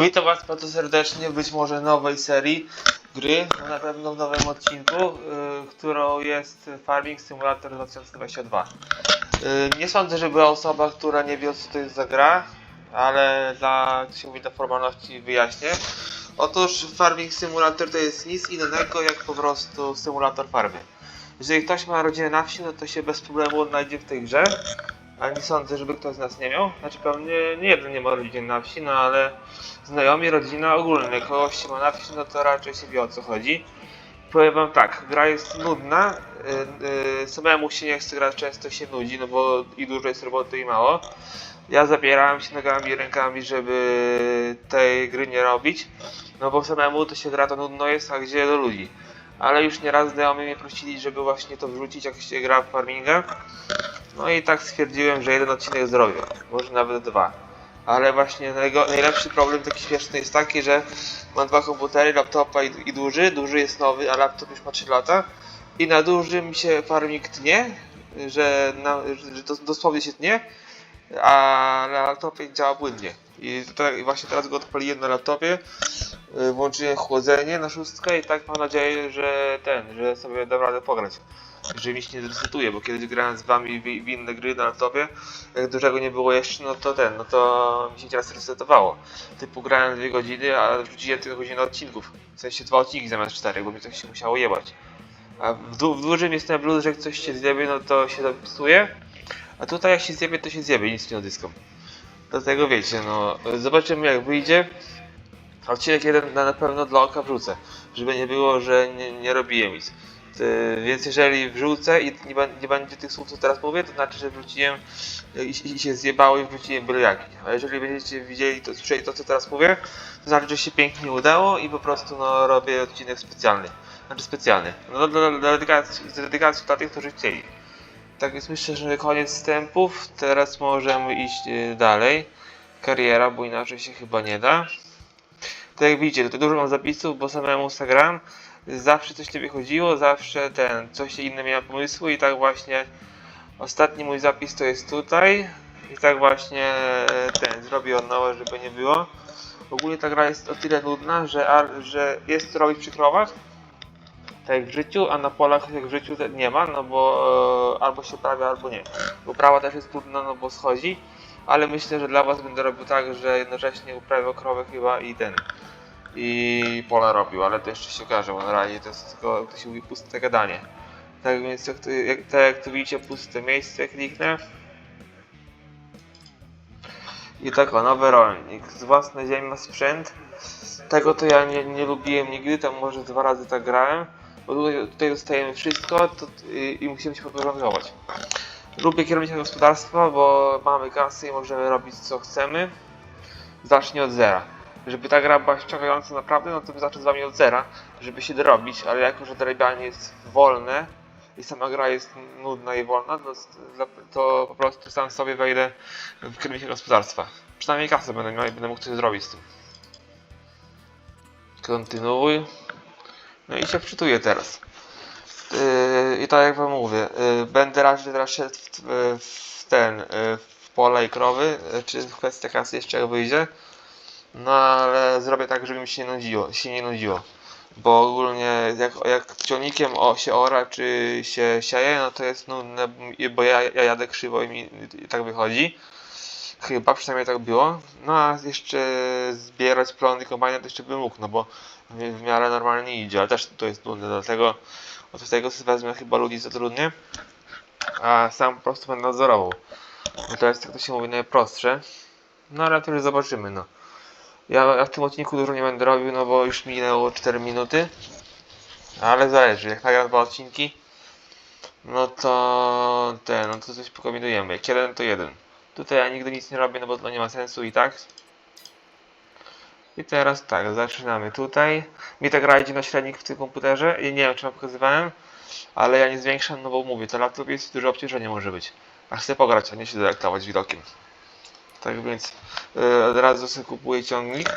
Witam Was bardzo serdecznie być może nowej serii gry, no na pewno w nowym odcinku, y, którą jest Farming Simulator 2022. Y, nie sądzę, że była osoba, która nie wie co to jest za gra, ale dla, jak się mówi, dla formalności wyjaśnię. Otóż Farming Simulator to jest nic innego jak po prostu symulator farmy. Jeżeli ktoś ma rodzinę na wsi, no to się bez problemu odnajdzie w tej grze. A nie sądzę, żeby ktoś z nas nie miał. Znaczy pewnie nie jeden nie ma rodziny na wsi, no ale znajomi, rodzina ogólnie. Jak kogoś ma na wsi, no to raczej się wie o co chodzi. Powiem wam tak, gra jest nudna. Yy, yy, samemu się nie chce grać, często się nudzi, no bo i dużo jest roboty i mało. Ja zabierałem się nogami i rękami, żeby tej gry nie robić. No bo samemu to się gra to nudno jest, a gdzie do ludzi. Ale już nieraz znajomi mnie prosili, żeby właśnie to wrzucić, jak się gra w farminga. No i tak stwierdziłem, że jeden odcinek zrobię, może nawet dwa. Ale właśnie najlepszy problem taki śmieszny jest taki, że mam dwa komputery, laptopa i, i duży. Duży jest nowy, a laptop już ma 3 lata. I na dużym się farming tnie, że, na, że dos- dosłownie się tnie, a na laptopie działa płynnie. I tutaj właśnie teraz go odpaliłem na laptopie, y, włączyłem chłodzenie na szóstkę i tak mam nadzieję, że ten, że sobie dam radę pograć że mi się nie zresetuje, bo kiedyś grałem z wami w, inne gry na laptopie, jak dużego nie było jeszcze, no to ten, no to mi się teraz resetowało. Typu grałem dwie godziny, a wrzuciłem tylko godzinę odcinków. W sensie dwa odcinki zamiast czterech, bo mi coś się musiało jebać. A w, w dużym jest ten plus, że jak coś się zjebie, no to się zapisuje. A tutaj jak się zjebie, to się zjebie, nic nie odzyskam. Dlatego wiecie, no zobaczymy jak wyjdzie. Odcinek jeden na na pewno dla oka wrzucę, żeby nie było, że nie, nie robiłem nic. Y, Więc jeżeli wrzucę i nie, nie będzie tych słów, co teraz mówię, to znaczy, że wróciłem y, i, i się zjebało i wróciłem byle jaki. A jeżeli będziecie widzieli to, słyszeli to, co teraz mówię, to znaczy, że się pięknie udało i po prostu no, robię odcinek specjalny. Znaczy specjalny. No, dla, dla dedykacji, z dedykacji dla tych, którzy chcieli. Tak więc myślę, że koniec wstępów. Teraz możemy iść y, dalej. Kariera, bo inaczej się chyba nie da. Tak jak widzicie, tutaj dużo mam zapisów, bo samemu se gram zawsze coś nie wychodziło, zawsze ten, coś inne miałem pomysłu i tak właśnie ostatni mój zapis to jest tutaj i tak właśnie e, ten, zrobię od nowa, żeby nie było. Ogólnie ta gra jest o tyle nudna, że, że jest co robić przy krowach, tak jak w życiu, a na polach jak w życiu nie ma, no bo e, albo się uprawia, albo nie. Uprawa też jest trudna, no bo schodzi, ale myślę, że dla was będę robił tak, że jednocześnie uprawiał krowę chyba i ten, i pola robił, ale to jeszcze się okaże, bo na razie to jest tylko, jak to się mówi, puste gadanie. Tak więc jak tu, jak, tak jak tu widzicie, puste miejsce kliknę. I tak o, nowy rolnik. Z własnej ziemi ma sprzęt. Tego to ja nie, nie lubiłem nigdy, tam może dwa razy tak grałem. Bo tutaj, tutaj dostajemy wszystko to, i, i musimy się podporządkować. Lubię kierownictwo gospodarstwa, bo mamy kasy i możemy robić co chcemy. Zacznij od zera żeby ta gra była ściągająca naprawdę, no to bym zaczął z wami od zera, żeby się dorobić, ale jako, że dorabianie jest wolne i sama gra jest nudna i wolna, to, to po prostu sam sobie wejdę w kierownictwo gospodarstwa. Przynajmniej kasę będę miał i będę mógł coś zrobić z tym. Kontynuuj. No i się wczytuję teraz. Yy, I tak jak wam mówię, yy, będę raczej teraz szedł w, w, ten, yy, w pole i krowy, yy, czy w kwestia kasy jeszcze jak wyjdzie. No ale zrobię tak, żeby mi się nie nudziło, się nie nudziło. Bo ogólnie jak, jak ciągnikiem o, się ora czy się sieje, no to jest nudne, bo ja, ja jadę krzywo i mi tak wychodzi. Chyba przynajmniej tak było. No a jeszcze zbierać plony kombajna to jeszcze bym mógł, no bo w, miarę normalnie idzie, ale też to jest nudne, dlatego od tego wezmę chyba ludzi zatrudnię, a sam po prostu będę nadzorował. No to jest, jak to się mówi, najprostsze. No ale to już zobaczymy, no. Ja, w tym odcinku dużo nie będę robił, no bo już minęło 4 minuty. Ale zależy, jak nagram dwa odcinki, no to ten, no to coś pokombinujemy. Jak jeden, to jeden. Tutaj ja nigdy nic nie robię, no bo to nie ma sensu i tak. I teraz tak, zaczynamy tutaj. Mi ta gra na średnik w tym komputerze. I nie wiem, czy pokazywałem, ale ja nie zwiększam, no bo mówię, to laptop jest duże obciążenie może być. A chcę pograć, a nie się delektować widokiem. Tak więc yy, od razu sobie kupuję ciągnik.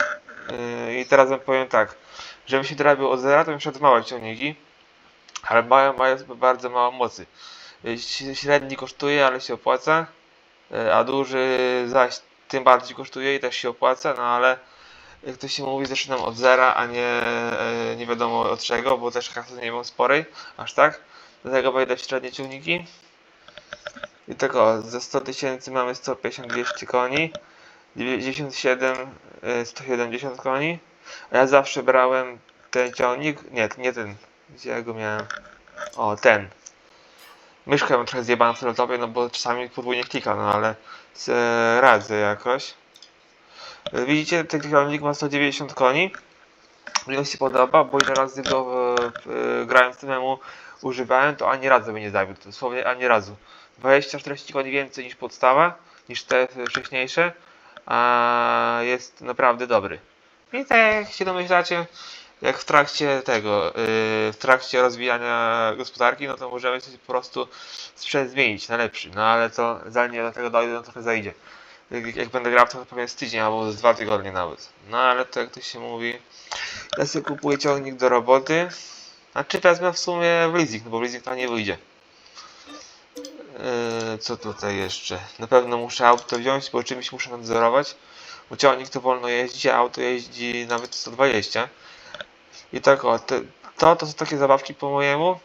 Yy, I teraz wam powiem tak, żebym się dorabiał od zera, to bym szedł małe ciągniki, ale mają, mają bardzo mało mocy. Yy, Średni kosztuje, ale się opłaca, yy, a duży zaś tym bardziej kosztuje i też się opłaca, no ale jak to się mówi, zaczynam od zera, a nie, e, nie wiadomo od czego, bo też kasy nie mam sporej, aż tak. Dlatego wejdę w średnie ciągniki. I tak o, za 100 tysięcy mamy 150-200 koni, 97, e, 170 koni. A ja zawsze brałem ten ciągnik, nie, nie ten, gdzie ja go miałem. O, ten. Myszkę mam trochę zjebaną w laptopie, no bo czasami podwójnie klika, no ale e, radzę jakoś. E, Widzicie, ten ciągnik ma 190 koni. Mi się podoba, bo ile razy go e, grając tymemu używałem, to ani razu by nie zawiódł. Dosłownie ani razu. 20-40 koni więcej niż podstawa, niż te wcześniejsze, a jest naprawdę dobry. I tak jak się domyślacie, jak w trakcie tego, yy, w trakcie rozwijania gospodarki, no to możemy sobie po prostu sprzęt zmienić na lepszy. No ale to zanim do tego dojdę, no trochę zajdzie. Jak, jak będę grał, to pewnie z tydzień albo z dwa tygodnie nawet. No ale to jak to się mówi, ja sobie kupuję ciągnik do roboty, a czy wezmę w sumie w leasing, no bo w leasing to nie wyjdzie. Yy, co tutaj jeszcze? Na pewno muszę auto wziąć, bo czymś muszę nadzorować. Bo ciągnik to wolno jeździ, a auto jeździ nawet 120. I tak o, te, to, to są takie zabawki po mojemu.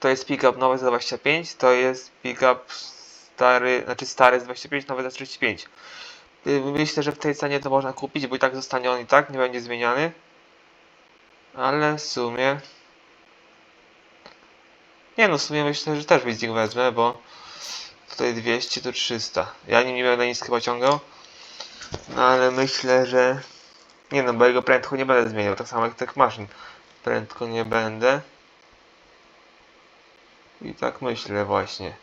To jest pick-up nowy za 25, to jest pick-up stary, znaczy stary z 25, nowy za 35. Yy, Myślę, że w tej cenie to można kupić, bo i tak zostanie on i tak, nie będzie zmieniany. Ale w sumie... Nie no, w sumie myślę, że też leasing wezmę, bo tutaj 200 to 300. Ja nim nie będę nic chyba ciągał. No ale myślę, że... Nie no, bo jego prędko nie będę zmieniał, tak samo jak tych maszyn. Prędko nie będę. I tak myślę właśnie.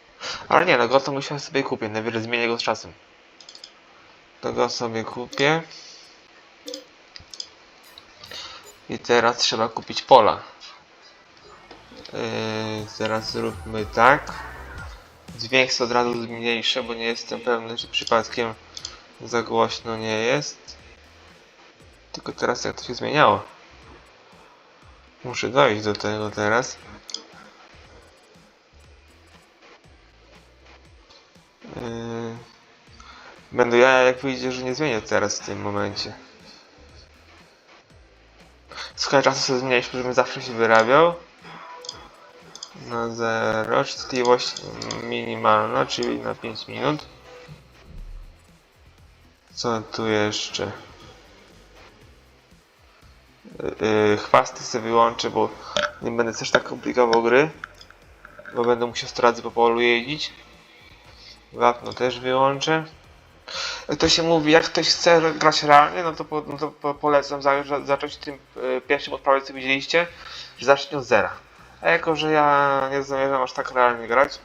Ale nie no, go to myślę sobie kupię, najwyżej zmienię go z czasem. To go sobie kupię. I teraz trzeba kupić pola. Yy, teraz zróbmy tak. Sobie od razu zmniejszę, bo nie jestem pewny, czy przypadkiem za głośno nie jest. Tylko teraz jak to się zmieniało. Muszę dojść do tego teraz. Yy, Będę ja jak wyjdzie, że nie zmienię teraz w tym momencie. Skala czasu sobie zmniejszył, żebym zawsze się wyrabiał. Na 0, częstotliwość minimalna, czyli na 5 minut. Co tu jeszcze? Yy, chwasty sobie wyłączę, bo nie będę też tak komplikował gry. Bo będę musiał stracy po polu jeździć. Wapno też wyłączę. Jak to się mówi, jak ktoś chce grać realnie, no to, po, no to po, polecam za, za, zacząć tym y, pierwszym odprawie, co widzieliście, że zacznie od zera. A jako, że ja nie zamierzam aż tak realnie grać,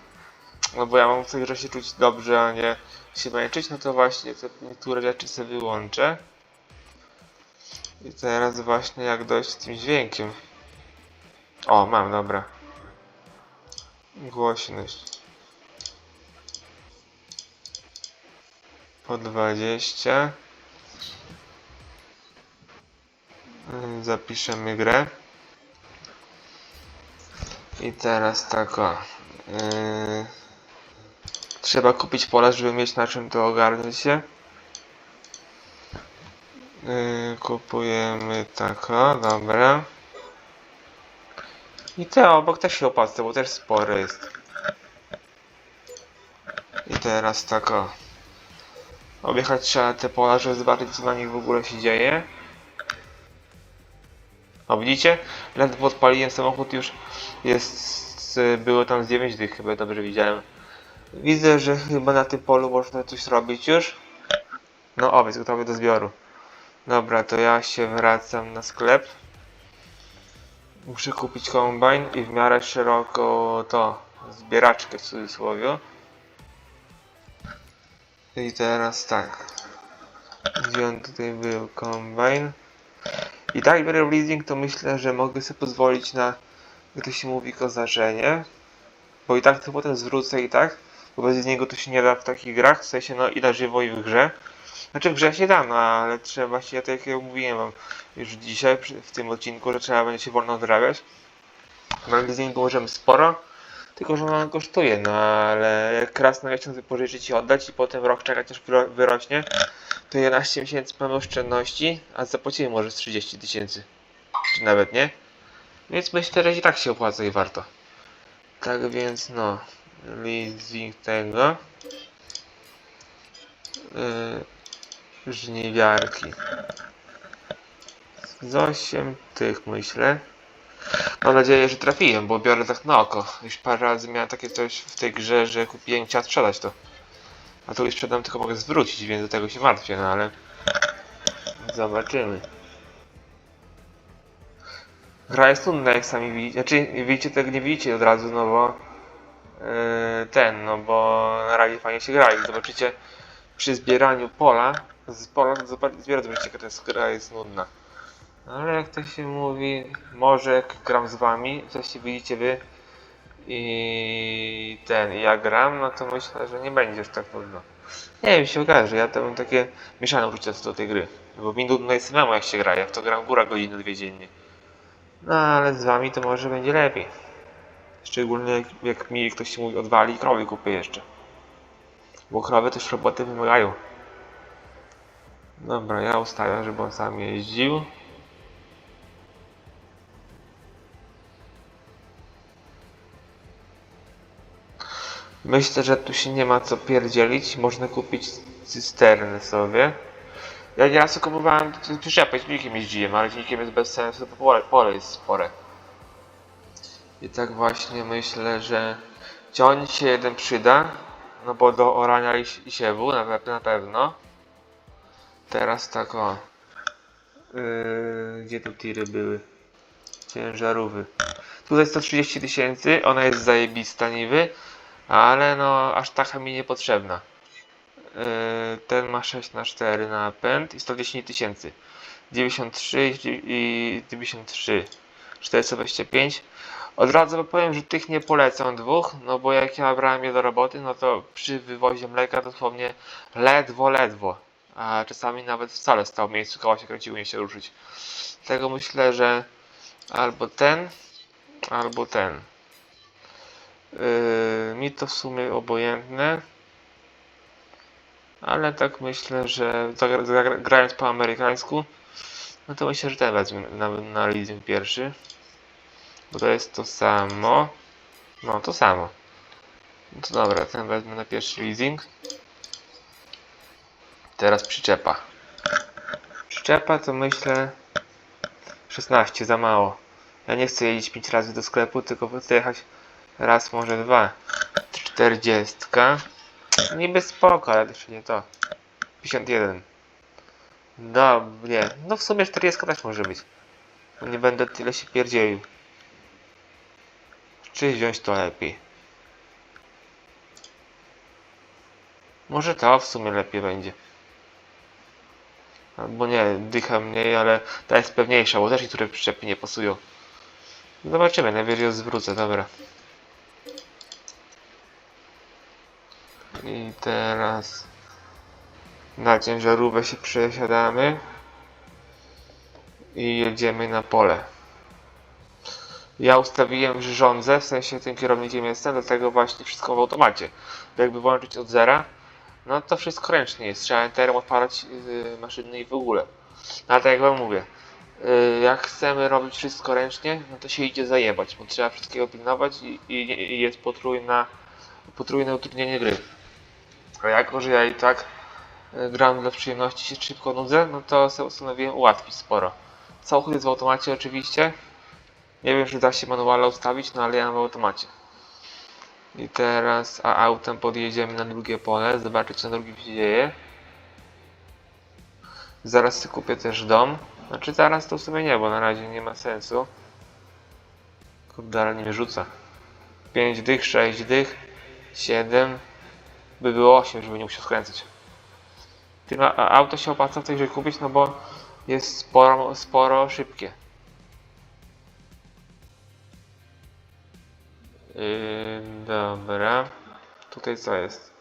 no bo ja mam w tej grze się czuć dobrze, a nie się męczyć, no to właśnie te niektóre rzeczy sobie wyłączę. I teraz właśnie jak dojść z tym dźwiękiem. O, mam, dobra. Głośność. Po 20. Yy, Zapiszemy grę. I teraz tak o. Yy, trzeba kupić pole, żeby mieć na czym to ogarnąć się. Yy, kupujemy tak o, dobra. I te obok też się opłaca, bo też spore jest. I teraz tak o. Objechać trzeba te pola, żeby zobaczyć co na nich w ogóle się dzieje. O widzicie? Ledwo odpaliłem samochód już jest, było tam z 9 dych chyba dobrze widziałem. Widzę, że chyba na tym polu można coś zrobić już. No owiec gotowy do zbioru. Dobra, to ja się wracam na sklep. Muszę kupić kombajn i w miarę szeroko to zbieraczkę w cudzysłowie. I teraz tak. Gdzie on tutaj był? Kombajn. I tak biorę w leasing, to myślę, że mogę sobie pozwolić na, jak to się mówi, kozarzenie. Bo i tak to potem zwrócę i tak. Bo bez niego to się nie da w takich grach, w sensie no i na żywo i w grze. Znaczy w grze się da, no ale trzeba się, tak jak mówiłem wam już dzisiaj w tym odcinku, że trzeba będzie się wolno odrabiać. Na leasingu możemy sporo. Tylko, że ona kosztuje, no ale jak raz na miesiąc wypożyczyć i oddać i potem rok czekać aż wyro- wyrośnie, to 11 miesięcy mamy oszczędności, a zapłacimy może z 30 tysięcy. Czy nawet nie. Więc myślę, że i tak się opłaca i warto. Tak więc no, leasing tego. Yy, żniwiarki. Z 8 tych myślę. Mam nadzieję, że trafiłem, bo biorę tak na oko. Już parę razy miałem takie coś w tej grze, że kupiłem i chciałem sprzedać to. A tu już sprzedam, tylko mogę zwrócić, więc do tego się martwię, no ale... Zobaczymy. Gra jest nudna, jak sami widzicie. Znaczy, widzicie tego, nie widzicie od razu, no bo... Yy, ten, no bo na razie fajnie się gra i zobaczycie przy zbieraniu pola, z pola zobaczycie, jaka ta gra jest nudna. Ale jak to się mówi, może jak gram z wami, się widzicie wy i ten, i ja gram, no to myślę, że nie będzie już tak nudno. Nie wiem, się okaże, ja to mam takie mieszane uczucia co do tej gry. Bo mi nudno jest samemu jak się gra, jak to gram góra godziny, dwie dziennie. No ale z wami to może będzie lepiej. Szczególnie jak, jak mi ktoś mówi odwali i krowy kupię jeszcze. Bo krowy też roboty wymagają. Dobra, ja ustawiam, żeby on sam jeździł. Myślę, że tu się nie ma co pierdzielić. Można kupić cysterny sobie. Ja nieraz kupowałem przyczepę, silnikiem jeździłem, ale silnikiem jest bez sensu, bo pole, pole jest spore. I tak właśnie myślę, że ciąć się jeden przyda, no bo do orania i, i siewu na, na pewno. Teraz tak o. Yy, gdzie tu tiry były? Ciężarówy. Tutaj 130 tysięcy, ona jest zajebista niby, ale no aż taka mi niepotrzebna. Yy, ten ma 6 na 4 napęd i 110 tysięcy. 93 i i 93. 425. Od razu powiem, że tych nie polecam dwóch, no bo jak ja brałem je do roboty, no to przy wywozie mleka dosłownie ledwo, ledwo. A czasami nawet wcale stał w miejscu, koło się kręciło, nie się ruszyć. Dlatego myślę, że albo ten, albo ten. Yy, mi to w sumie obojętne. Ale tak myślę, że grając po amerykańsku, no to myślę, że ten wezmę na, na leasing pierwszy. Bo to jest to samo. No to samo. No to dobra, ten wezmę na pierwszy leasing. Teraz przyczepa. Przyczepa to myślę 16 za mało. Ja nie chcę jeździć 5 razy do sklepu, tylko chcę jechać raz, może dwa. 40. Niby spoko, ale jeszcze nie to. 51. No, nie. No w sumie 40 też może być. Nie będę tyle się pierdzielił. Czy wziąć to lepiej? Może to w sumie lepiej będzie. Albo nie, dycha mniej, ale ta jest pewniejsza, bo też niektóre przyczepy nie pasują. Zobaczymy, najwyżej zwrócę, dobra. I teraz na ciężarówkę się przesiadamy i jedziemy na pole. Ja ustawiłem, że rządzę, w sensie tym kierownikiem jestem, dlatego właśnie wszystko w automacie. Jakby włączyć od zera, no to wszystko ręcznie jest. Trzeba enterem odpalać yy, maszyny i w ogóle. No ale tak jak wam mówię, yy, jak chcemy robić wszystko ręcznie, no to się idzie zajebać, bo trzeba wszystkiego pilnować i, i, i jest potrójna, potrójne utrudnienie gry. A jako, że ja i tak y, gram dla przyjemności, się szybko nudzę, no to sobie postanowiłem ułatwić sporo. Samochód jest w automacie oczywiście. Nie wiem, czy da się manuala ustawić, no ale ja mam w automacie. I teraz a autem podjedziemy na drugie pole, zobaczyć co na drugim się dzieje. Zaraz sobie kupię też dom. Znaczy zaraz to w sumie nie, bo na razie nie ma sensu. Kurde, ale nie rzuca. 5 dych, 6 dych, 7, by było 8, żeby nie musiał skręcać. A auto się opłaca w tej grze kupić, no bo jest sporo, sporo szybkie. Yy, dobra. Tutaj co jest?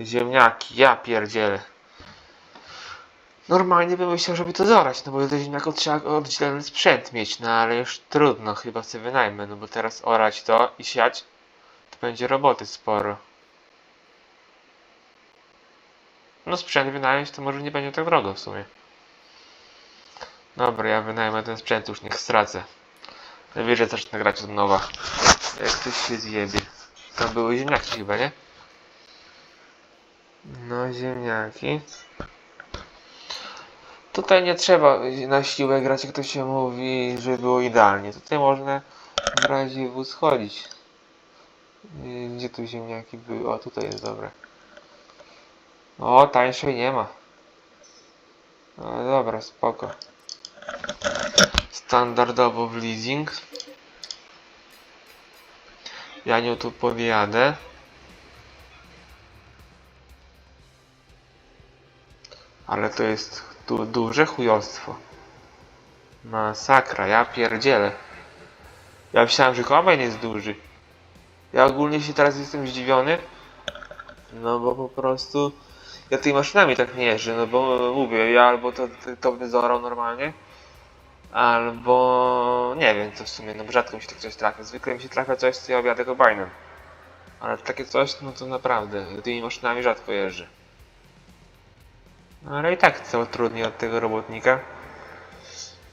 Ziemniaki, ja pierdzielę. Normalnie bym myślał, żeby to zorać, no bo do ziemniaków trzeba oddzielny sprzęt mieć, no ale już trudno, chyba sobie wynajmę, no bo teraz orać to i siać, będzie roboty sporo. No sprzęt wynająć to może nie będzie tak drogo w sumie. Dobra, ja wynajmę ten sprzęt, już niech stracę. Najwyżej zacznę grać od nowa. Jak ktoś się zjebie. Tam były ziemniaki chyba, nie? No, ziemniaki. Tutaj nie trzeba na siłę grać, jak to się mówi, żeby było idealnie. Tutaj można w razie schodzić. Gdzie tu ziemniaki były? O, tutaj jest dobre. O, tańszej nie ma. No dobra, spoko. Standardowo w leasing. Ja nią tu podjadę. Ale to jest du duże chujostwo. Masakra, ja pierdzielę. Ja myślałem, że kombajn jest duży. Ja ogólnie się teraz jestem zdziwiony. No bo po prostu ja tymi maszynami tak nie jeżdżę, no bo mówię, ja albo to, to bym zorał normalnie, albo nie wiem co w sumie, no bo rzadko mi się tak coś trafia. Zwykle mi się trafia coś, co ja objadę kombajnem. Ale takie coś, no to naprawdę, tymi maszynami rzadko jeżdżę. No ale i tak co trudniej od tego robotnika,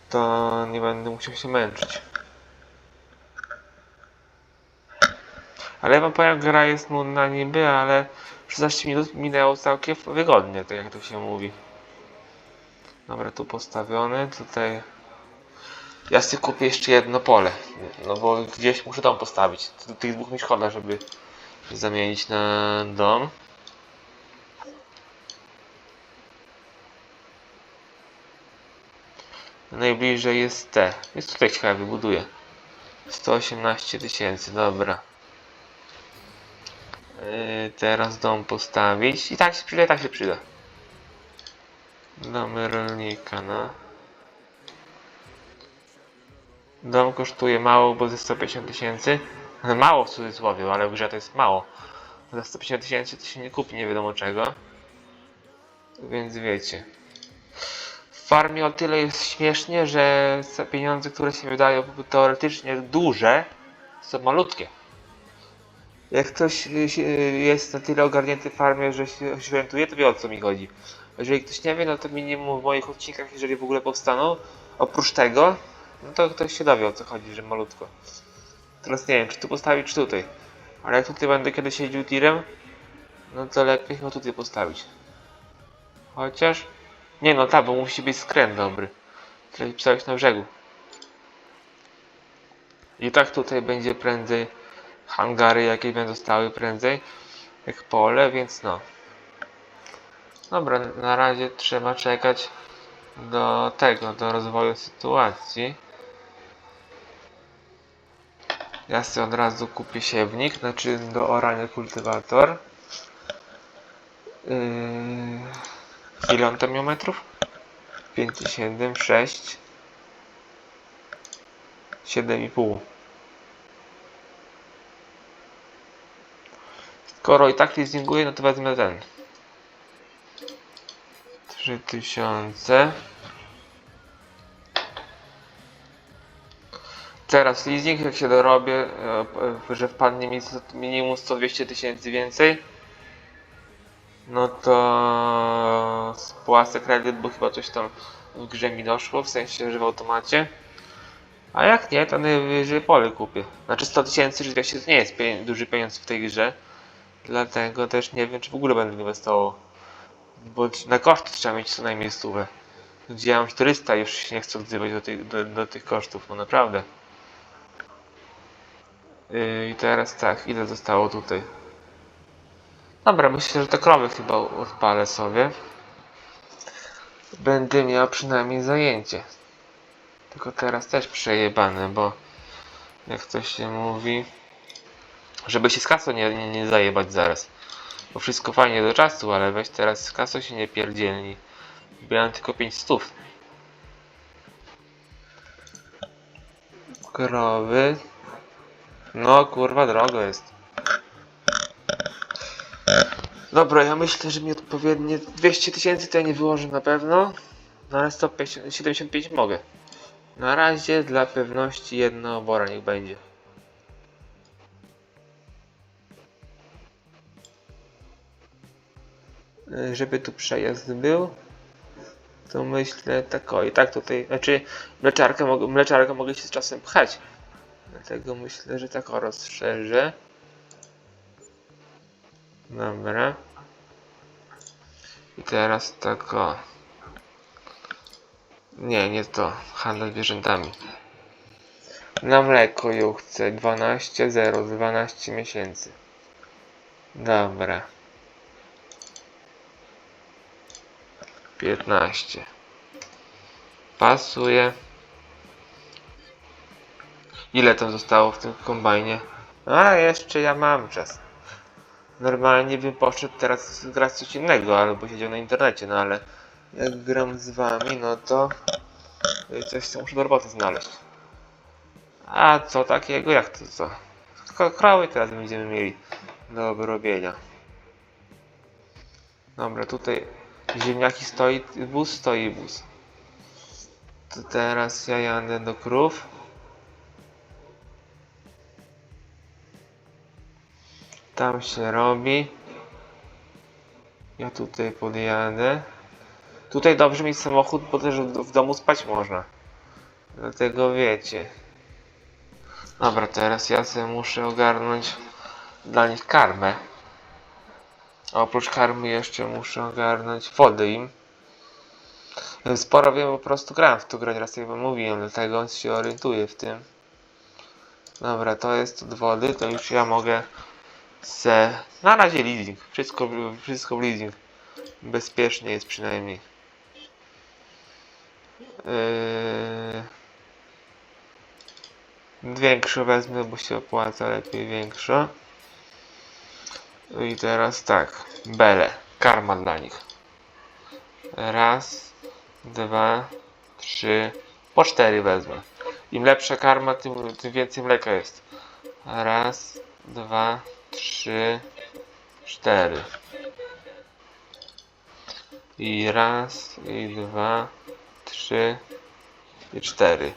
to nie będę musiał się męczyć. Ale ja wam powiem, gra jest nudna niby, ale 16 minut minęło całkiem wygodnie, tak jak to się mówi. Dobra, tu postawiony, tutaj... Ja sobie kupię jeszcze jedno pole, no bo gdzieś muszę dom postawić. Tych dwóch mi szkoda, żeby zamienić na dom. Najbliżej jest T. Jest tutaj ciekawe, wybuduję. 118 tysięcy, dobra. Yy, teraz dom postawić. I tak się przyda, tak się przyda. Domy rolnika, no. Dom kosztuje mało, bo ze 150 tysięcy. Mało w cudzysłowie, ale w grze to jest mało. Za 150 tysięcy to się nie kupi nie wiadomo czego. Więc wiecie. W farmie o tyle jest śmiesznie, że pieniądze, które się wydają teoretycznie duże, są malutkie. Jak ktoś y, y, jest na tyle ogarnięty farmie, że się orientuje, to wie o co mi chodzi. Jeżeli ktoś nie wie, no to minimum w moich odcinkach, jeżeli w ogóle powstaną, oprócz tego, no to ktoś się dowie o co chodzi, że malutko. Teraz nie wiem, czy tu postawić, czy tutaj. Ale jak tutaj będę kiedyś jeździł tirem, no to lepiej chyba tutaj postawić. Chociaż... Nie no, tak, bo musi być skręt dobry. Trzeba postawić na brzegu. I tak tutaj będzie prędzej hangary jakieś będą stały prędzej jak pole, więc no. Dobra, na razie trzeba czekać do tego, do rozwoju sytuacji. Ja sobie od razu kupię siewnik, znaczy do orania kultywator. Yy... Ile on tam miał metrów? 5, 7, 6 7,5 Skoro i tak leasinguję, no to wezmę ten 3000 Teraz leasing, jak się dorobię, e, że wpadnie mi minimum 100-200 tysięcy więcej no to spłacę kredyt, bo chyba coś tam w grze mi doszło, w sensie, że w automacie. A jak nie, to najwyżej pole kupię. Znaczy 100 tysięcy czy 200 to nie jest duży pieniądz w tej grze. Dlatego też nie wiem, czy w ogóle będę inwestował. Bo na koszty trzeba mieć co najmniej stówę. Gdzie ja mam 400 już się nie chcę odzywać do tych, do, do tych kosztów, no naprawdę. Yy, I teraz tak, ile zostało tutaj? Dobra, myślę, że te krowy chyba odpalę sobie. Będę miał przynajmniej zajęcie. Tylko teraz też przejebane, bo jak to się mówi, żeby się z kasą nie, nie, nie zajebać zaraz. Bo wszystko fajnie do czasu, ale weź teraz z kasą się nie pierdzielni. Miałem tylko 5 stów. Krowy. No kurwa drogo jest. Dobra, ja myślę, że mi odpowiednie 200 tysięcy to ja nie wyłożę na pewno. No ale 150, 75 mogę. Na razie dla pewności jedno obora niech będzie. Żeby tu przejazd był, to myślę tak o i tak tutaj, znaczy mleczarkę, mleczarkę mogę się z czasem pchać. Dlatego myślę, że tak o rozszerzę. Dobra. I teraz tak o. Nie, nie to. Handel zwierzętami. Na mleko ją chcę. 12, 0, 12 miesięcy. Dobra. 15. Pasuje. Ile tam zostało w tym kombajnie? A, jeszcze ja mam czas. Normalnie bym poszedł teraz grać coś innego, albo siedział na internecie, no ale jak gram z wami, no to coś co muszę do roboty znaleźć. A co takiego? Jak to co? Krały teraz będziemy mieli do obrobienia. Dobra, tutaj ziemniaki stoi, wóz stoi wóz. To teraz ja jadę do krów. Tam się robi. Ja tutaj podjadę. Tutaj dobrze mieć samochód, bo też w domu spać można. Dlatego wiecie. Dobra, teraz ja sobie muszę ogarnąć dla nich karmę. Oprócz karmy jeszcze muszę ogarnąć wodę im. Sporo wiem, po prostu grałem w to grę, raz jak wam mówiłem, dlatego się orientuję w tym. Dobra, to jest od wody, to już ja mogę se... Na razie leasing. Wszystko, wszystko w leasing. Bezpiecznie jest przynajmniej. Yy... Wezmę, bo się opłaca lepiej większa. I teraz tak. Bele. Karma dla nich. Raz, dwa, trzy, po cztery wezmę. Im lepsza karma, tym, tym więcej mleka jest. Raz, dwa, trzy, cztery. I raz, i dwa, trzy, i cztery.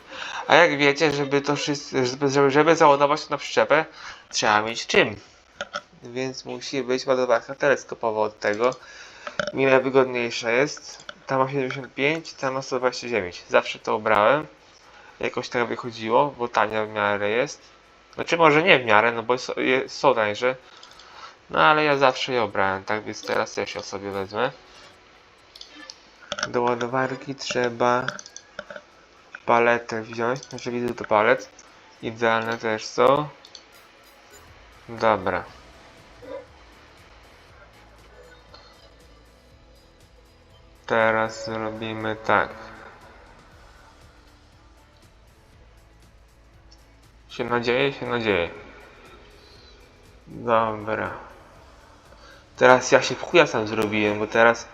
A jak wiecie, żeby to wszystko, żeby, żeby, załadować na przyczepę, trzeba mieć czym. Więc musi być ładowarka teleskopowa od tego. Mile wygodniejsza jest. Ta ma 75, ta ma 129. Zawsze to brałem. Jakoś tak wychodziło, bo tania w miarę jest. Znaczy może nie w miarę, no bo so- je- są tańsze. No ale ja zawsze je obrałem, tak więc teraz też ją sobie wezmę. Do ładowarki trzeba paletę wziąć, znaczy widzę to palet. Idealne też są. Dobra. Teraz zrobimy tak. Się nadzieje, się nadzieje. Dobra. Teraz ja się w chuja sam zrobiłem, bo teraz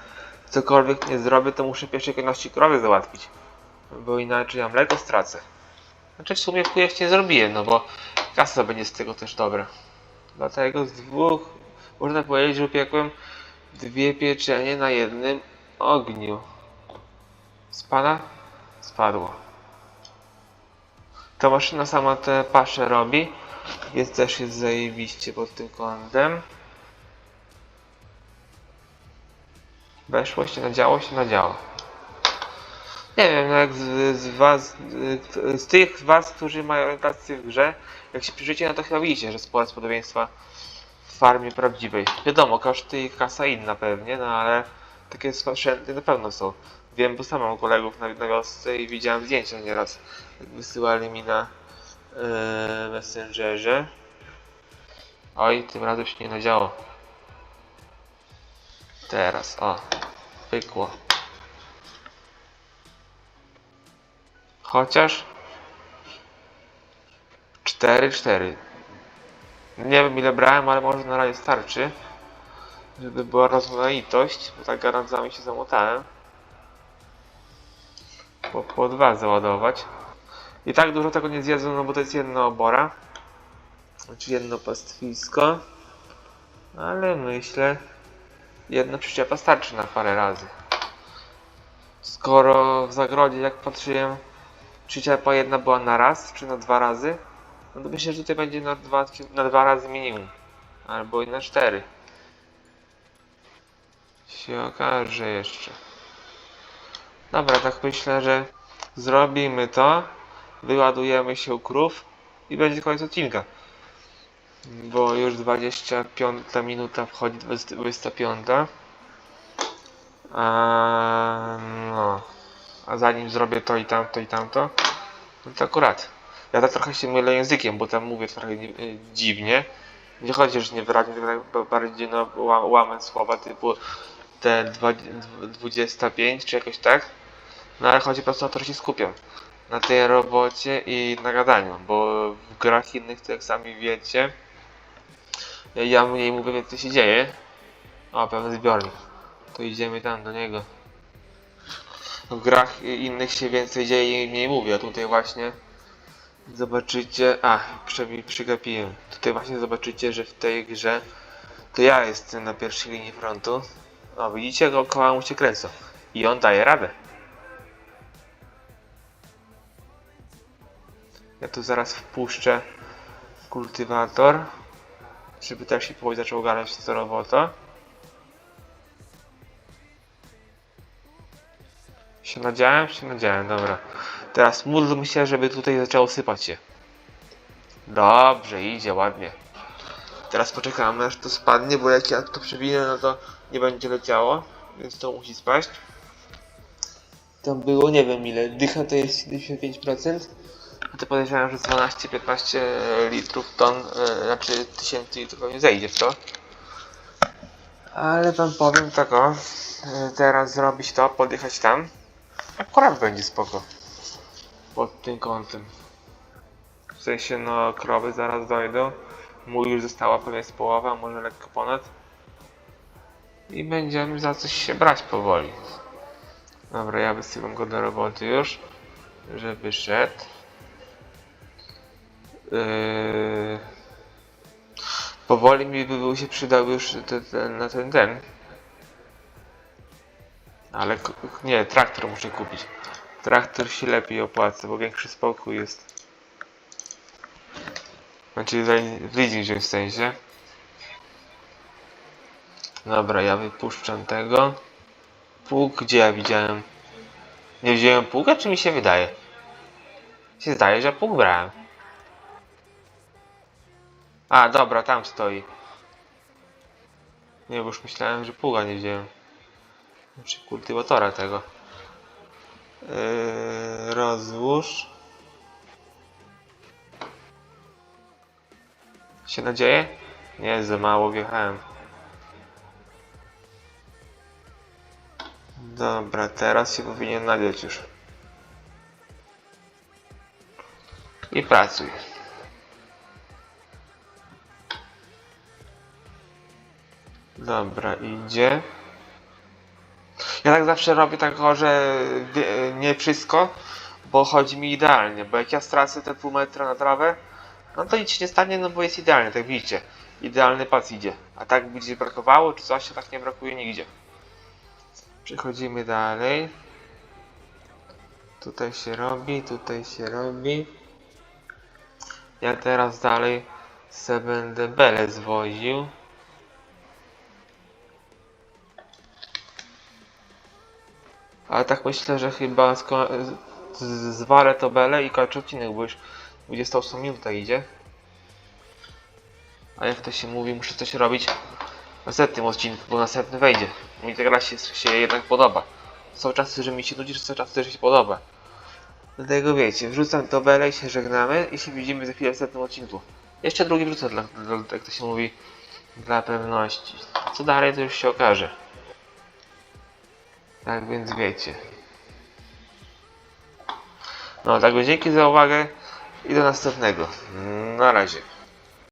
cokolwiek nie zrobię, to muszę pierwszej kolejności krowy załatwić. Bo inaczej ja mleko stracę. Znaczy w sumie chuja się nie zrobiłem, no bo kasa będzie z tego też dobra. Dlatego z dwóch, można powiedzieć, że upiekłem dwie pieczenie na jednym ogniu. Spada? Spadło. Ta maszyna sama te pasze robi, więc też jest zajebiście pod tym kątem. Weszło się, nadziało się, nadziało. Nie wiem, no jak z, z was, z tych z was, którzy mają orientację w grze, jak się przyjrzycie, no to chyba widzicie, że jest podobieństwa w farmie prawdziwej. Wiadomo, koszty i kasa inna pewnie, no ale takie sprzęty na pewno są. Wiem, bo sam mam kolegów na, na wiosce i widziałem zdjęcia nieraz, wysyłali mi na yy, Messengerze. Oj, tym razem się nie nadziało. Teraz, o, pykło. Chociaż 4, 4. Nie wiem ile brałem, ale może na razie starczy. Żeby była rozmaitość, bo tak garantami się zamotałem. Po, po dwa załadować. I tak dużo tego nie zjedzą, no bo to jest jedna obora. Znaczy jedno pastwisko. Ale myślę, jedna przyczepa starczy na parę razy. Skoro w zagrodzie, jak patrzyłem, przyczepa jedna była na raz, czy na dwa razy, no to myślę, że tutaj będzie na dwa, na dwa razy minimum. Albo i na cztery. Się okaże jeszcze. Dobra, tak myślę, że zrobimy to. Wyładujemy się krów i będzie koniec odcinka. Bo już 25 minuta wchodzi 20 25. A, no. A zanim zrobię to i tamto i tamto, no to akurat. Ja tak trochę się mylę językiem, bo tam mówię trochę y, dziwnie. Nie chodzi, że nie wyraźnie, tak bardziej no, ła- łamę słowa typu te dwa- dw- 25 czy jakoś tak. No ale chodzi po prostu o to, że się skupiam na tej robocie i na gadaniu, bo w grach innych, to jak sami wiecie, ja mniej mówię, więcej się dzieje. O, pewny zbiornik. To idziemy tam do niego. W grach innych się więcej dzieje i mniej mówię, a tutaj właśnie zobaczycie... A, przy, przygapiłem. Tutaj właśnie zobaczycie, że w tej grze to ja jestem na pierwszej linii frontu. O, widzicie, go koła mu się kręcą. I on daje radę. Ja tu zaraz wpuszczę kultywator, żeby też się powoli zaczął ogarniać co robota. Się nadziałem? Się nadziałem, dobra. Teraz módlmy się, żeby tutaj zaczęło sypać się. Dobrze, idzie ładnie. Teraz poczekamy aż to spadnie, bo jak ja to przewinę, no to nie będzie leciało, więc to musi spaść. Tam było, nie wiem ile, dycha to jest 75%, a to podejrzewam, że 12-15 litrów ton, e, znaczy tysięcy litrów nie zejdzie w to. Ale wam powiem tak o, e, teraz zrobić to, podjechać tam, akurat będzie spoko. Pod tym kątem. W sensie no krowy zaraz dojdą. Mój już została pewnie z połowa, może lekko ponad. I będziemy za coś się brać powoli. Dobra, ja wysyłam go do roboty już, żeby szedł. Yy... Powoli mi by był się przydał już ten, ten, na ten ten. Ale nie, traktor muszę kupić. Traktor się lepiej opłaca, bo większy spokój jest. Znaczy leasing w sensie. Dobra, ja wypuszczam tego. Pług, gdzie ja widziałem? Nie wziąłem pługa, czy mi się wydaje? się zdaje, że pług brałem. A, dobra, tam stoi. Nie, bo już myślałem, że pługa nie wziąłem. Znaczy kultywatora tego. Yy, rozłóż. Się nadzieje? Nie, za mało wjechałem. Dobra, teraz się powinien nadzieć już. I pracuj. Dobra, idzie. Ja tak zawsze robię tak, że nie wszystko, bo chodzi mi idealnie, bo jak ja stracę te pół metra na trawę, no to nic się nie stanie, no bo jest idealnie, tak widzicie. Idealny pas idzie. A tak by gdzieś brakowało, czy coś, tak nie brakuje nigdzie. Przechodzimy dalej. Tutaj się robi, tutaj się robi. Ja teraz dalej se będę belę zwoził. Ale tak myślę, że chyba zwalę to belę i kończę odcinek, bo już 28 minuta idzie. A jak to się mówi, muszę coś robić w następnym odcinku, bo następny wejdzie. Mi ta gra się, się jednak podoba. Są czasy, że mi się nudzi, są czasy, że się podoba. Dlatego wiecie, wrzucam to belę i się żegnamy i się widzimy za chwilę w następnym odcinku. Jeszcze drugi wrzucę, dla, dla, jak to się mówi, dla pewności. Co dalej, to już się okaże. Tak więc wiecie. No, tak więc dzięki za uwagę i do następnego. Na razie.